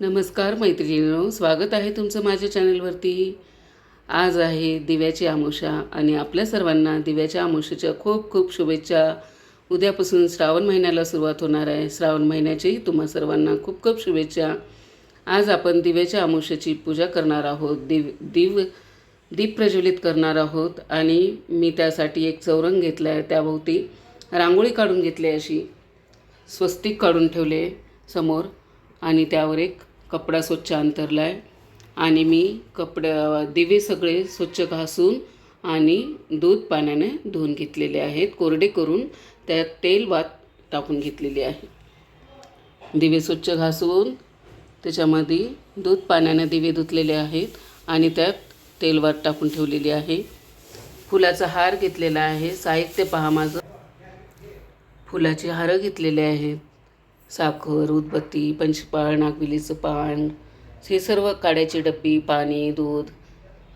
नमस्कार मैत्रिणींनो स्वागत आहे तुमचं माझ्या चॅनलवरती. आज आहे दिव्याची आमुषा आणि आपल्या सर्वांना दिव्याच्या आमुषेच्या खूप खूप शुभेच्छा. उद्यापासून श्रावण महिन्याला सुरुवात होणार आहे. श्रावण महिन्याचीही तुम्हा सर्वांना खूप खूप शुभेच्छा. आज आपण दिव्याच्या आमुषेची पूजा करणार आहोत. दिव दिव दीप प्रज्वलित करणार आहोत आणि मी त्यासाठी एक चौरंग घेतला आहे त्याभोवती रांगोळी काढून घेतली अशी. स्वस्तिक काढून ठेवले समोर आणि त्यावर एक कपडा स्वच्छ अंतरला आहे आणि मी कपड्या दिवे सगळे स्वच्छ घासून आणि दूध पाण्याने धुवून घेतलेले आहेत. कोरडे करून त्यात तेल वात टाकून घेतलेले आहे. दिवे स्वच्छ घासून त्याच्यामध्ये दूध पाण्याने दिवे धुतलेले आहेत आणि त्यात तेल वात टाकून ठेवलेली आहे. फुलाचा हार घेतलेला आहे. साहित्य पहा माझं. फुलाचे हारं घेतलेले आहेत. साखर उदबत्ती पंचपाळ नागविलीचं पान हे सर्व काड्याची डब्बी पाणी दूध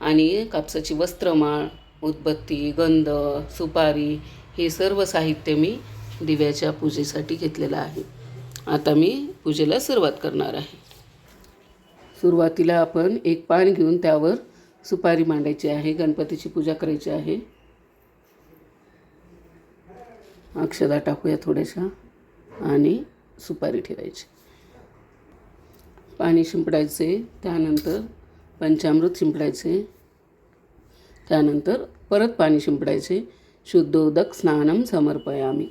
आणि कापसाची वस्त्रमाळ उदबत्ती गंध सुपारी हे सर्व साहित्य मी दिव्याच्या पूजेसाठी घेतलेलं आहे. आता मी पूजेला सुरुवात करणार आहे. सुरुवातीला आपण एक पान घेऊन त्यावर सुपारी मांडायची आहे गणपतीची पूजा करायची आहे. अक्षदा टाकूया थोड्याशा आणि सुपारी ठेवायची. पाणी शिंपडायचे त्यानंतर पंचामृत शिंपडायचे त्यानंतर परत पाणी शिंपडायचे. शुद्धोदक स्नानम समर्पयामी.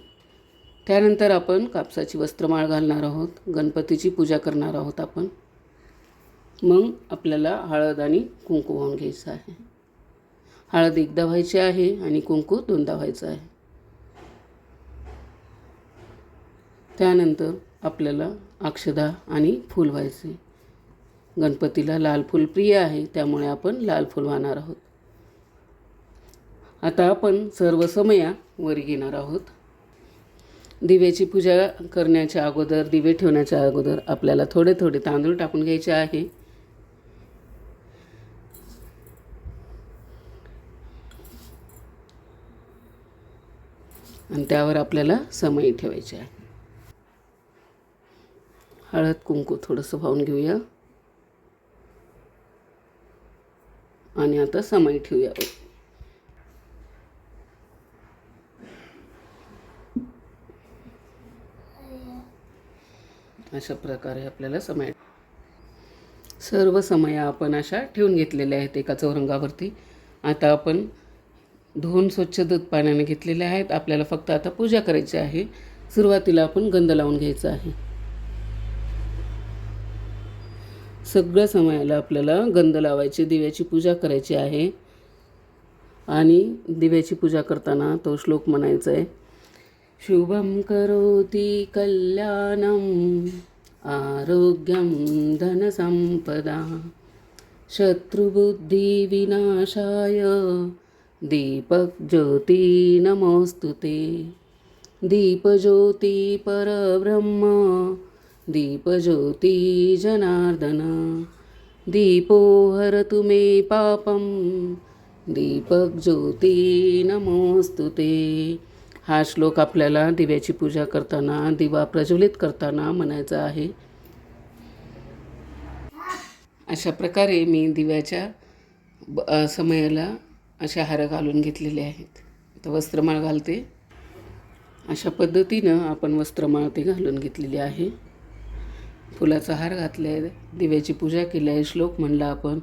त्यानंतर आपण कापसाची वस्त्रमाळ घालणार आहोत गणपतीची पूजा करणार आहोत आपण. मग आपल्याला हळद आणि कुंकू वाहून घ्यायचं आहे. हळद एकदा व्हायची आहे आणि कुंकू दोनदा व्हायचं आहे. त्यानंतर आपल्याला अक्षदा आणि फूल व्हायचे. गणपतीला लाल फूल प्रिय आहे त्यामुळे आपण लाल फूल वाहणार आहोत. आता आपण सर्व समया वर घेणार आहोत. दिव्याची पूजा करण्याच्या अगोदर दिवे ठेवण्याच्या अगोदर आपल्याला थोडे थोडे तांदूळ टाकून घ्यायचे आहे. आणि त्यावर आपल्याला समय ठेवायची आहे. हळद कुंकू थोडंसं वाहून घेऊया. आणि आता समई ठेवूया. अशा प्रकारे आपल्याला समय सर्व समया आपण अशा ठेवून घेतलेल्या आहेत एका चौरंगावरती. आता आपण धुवून स्वच्छ दूध पाण्याने घेतलेले आहेत. आपल्याला फक्त आता पूजा करायची आहे. सुरुवातीला आपण गंध लावून घ्यायचा आहे. सगळ्या समयाला आपल्याला गंध लावायची दिव्याची पूजा करायची आहे. आणि दिव्याची पूजा करताना तो श्लोक म्हणायचा आहे शुभम करोति कल्याणम आरोग्यम धनसंपदा शत्रुबुद्धिविनाशाय दीपक ज्योती नमोस्तु दीपज्योती परब्रह्म दीपज्योती जनार्दन। दीपो हर तुमे पापम। दीपक ज्योती नमोस्तु ते। हा श्लोक आपल्याला दिव्याची पूजा करताना दिवा प्रज्वलित करताना म्हणायचा आहे. अशा प्रकारे मी दिव्याच्या ब समयाला अशा हार घालून घेतलेले आहेत. तर वस्त्रमाळ घालते. अशा पद्धतीनं आपण वस्त्रमाळ ते घालून घेतलेली आहे. फुलाचा हार घातला आहे दिव्याची पूजा केली आहे श्लोक म्हणला आपण.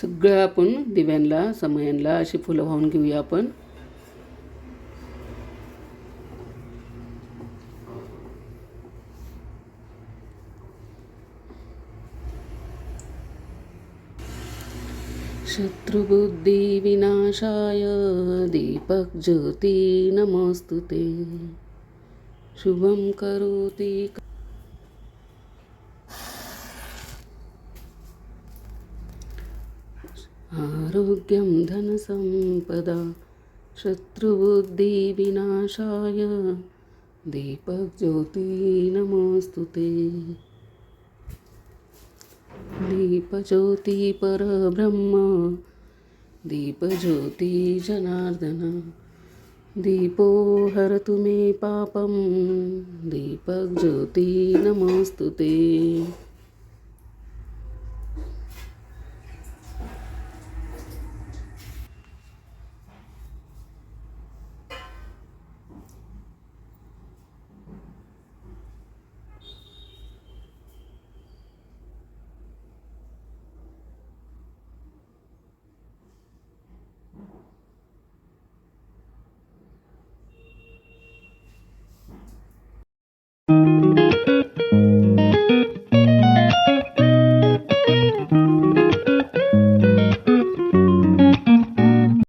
सगळं आपण दिव्यांना समयांना अशी फुलं वाहून घेऊया आपण. शत्रुबुद्धिविनाशाय दीपक ज्योती नमोस्तु ते। शुभं करोति। आरोग्यं धनसम्पदा शत्रुबुद्धिविनाशाय दीपज्योती नमोऽस्तु ते दीपज्योती परब्रह्म दीपज्योती जनार्दन दीपो हरतु मे पापं दीपक ज्योती नमोस्तुते